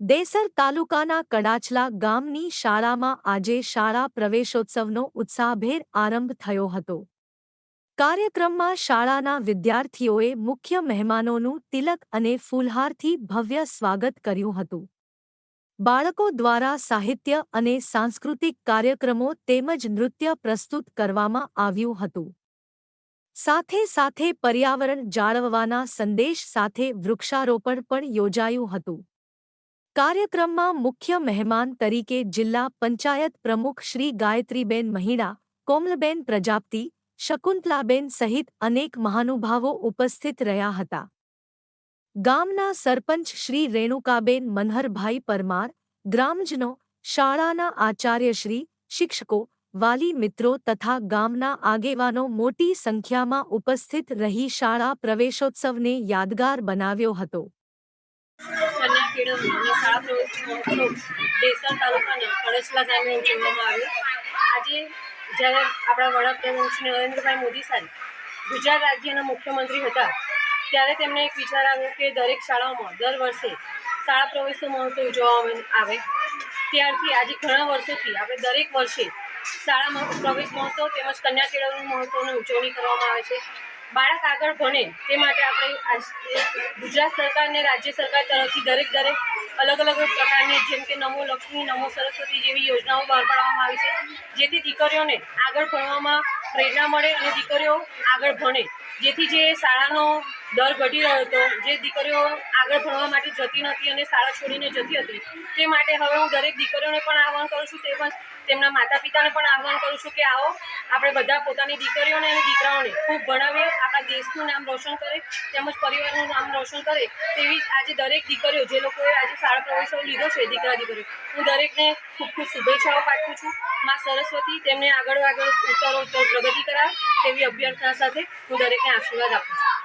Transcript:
દેસર તાલુકાના કડાચલા ગામની શાળામાં આજે શાળા પ્રવેશોત્સવનો ઉત્સાહભેર આરંભ થયો હતો. કાર્યક્રમમાં શાળાના વિદ્યાર્થીઓએ મુખ્ય મહેમાનોનું તિલક અને ફૂલહારથી ભવ્ય સ્વાગત કર્યું હતું. બાળકો દ્વારા સાહિત્ય અને સાંસ્કૃતિક કાર્યક્રમો તેમજ નૃત્ય પ્રસ્તુત કરવામાં આવ્યું હતું. સાથે સાથે પર્યાવરણ જાળવવાના સંદેશ સાથે વૃક્ષારોપણ પણ યોજાયું હતું. કાર્યક્રમમાં મુખ્ય મહેમાન તરીકે જિલ્લા પંચાયત પ્રમુખ શ્રી ગાયત્રીબેન મહિડા, કોમલબેન પ્રજાપતિ, શકુંતલાબેન સહિત અનેક મહાનુભાવો ઉપસ્થિત રહ્યા હતા. ગામના સરપંચ શ્રી રેણુકાબેન મનહરભાઈ પરમાર, ગ્રામજનો, શાળાના આચાર્યશ્રી શિક્ષકો, વાલી મિત્રો તથા ગામના આગેવાનો મોટી સંખ્યામાં ઉપસ્થિત રહી શાળા પ્રવેશોત્સવને યાદગાર બનાવ્યો હતો. કેળવણી અને શાળા પ્રવેશ મહોત્સવ દેસર તાલુકાના કડસલા ગામે ઉજવવામાં આવ્યો. આજે જ્યારે આપણા વડાપ્રધાન શ્રી નરેન્દ્રભાઈ મોદી સાહેબ ગુજરાત રાજ્યના મુખ્યમંત્રી હતા, ત્યારે તેમને એક વિચાર આવ્યો કે દરેક શાળાઓમાં દર વર્ષે શાળા પ્રવેશ મહોત્સવ ઉજવવામાં આવે. ત્યારથી આજે ઘણા વર્ષોથી આપણે દરેક વર્ષે શાળામાં પ્રવેશ મહોત્સવ તેમજ કન્યા કેળવણી મહોત્સવની ઉજવણી કરવામાં આવે છે. બાળક આગળ ભણે તે માટે આપણે ગુજરાત સરકાર અને રાજ્ય સરકાર તરફથી દરેક દરેક અલગ અલગ પ્રકારની જેમ કે નમો લક્ષ્મી, નમો સરસ્વતી જેવી યોજનાઓ બહાર પાડવામાં આવી છે, જેથી દીકરીઓને આગળ ભણવામાં પ્રેરણા મળે અને દીકરીઓ આગળ ભણે. જેથી જે શાળાનો દર ઘટી રહ્યો હતો. જે દીકરીઓ આગળ ભણવા માટે જતી નથી અને શાળા છોડીને જતી હતી. તે માટે હવે હું દરેક દીકરીઓને પણ આહવાન કરું છું તેમજ તેમના માતા પિતાને પણ આહવાન કરું છું કે આવો, આપણે બધા પોતાની દીકરીઓને અને દીકરાઓને ખૂબ ભણાવીએ, આપણા દેશનું નામ રોશન કરે, તેમજ પરિવારનું નામ રોશન કરે તેવી આજે દરેક દીકરીઓ, જે લોકોએ આજે શાળા પ્રવેશો લીધો છે, દીકરા દીકરીઓ, હું દરેકને ખૂબ ખૂબ શુભેચ્છાઓ પાઠવું છું. માં સરસ્વતી તેમને આગળ આગળ ઉત્તરો ઉત્તર પ્રગતિ કરાવે તેવી અભ્યર્થના સાથે હું દરેકને આશીર્વાદ આપું છું.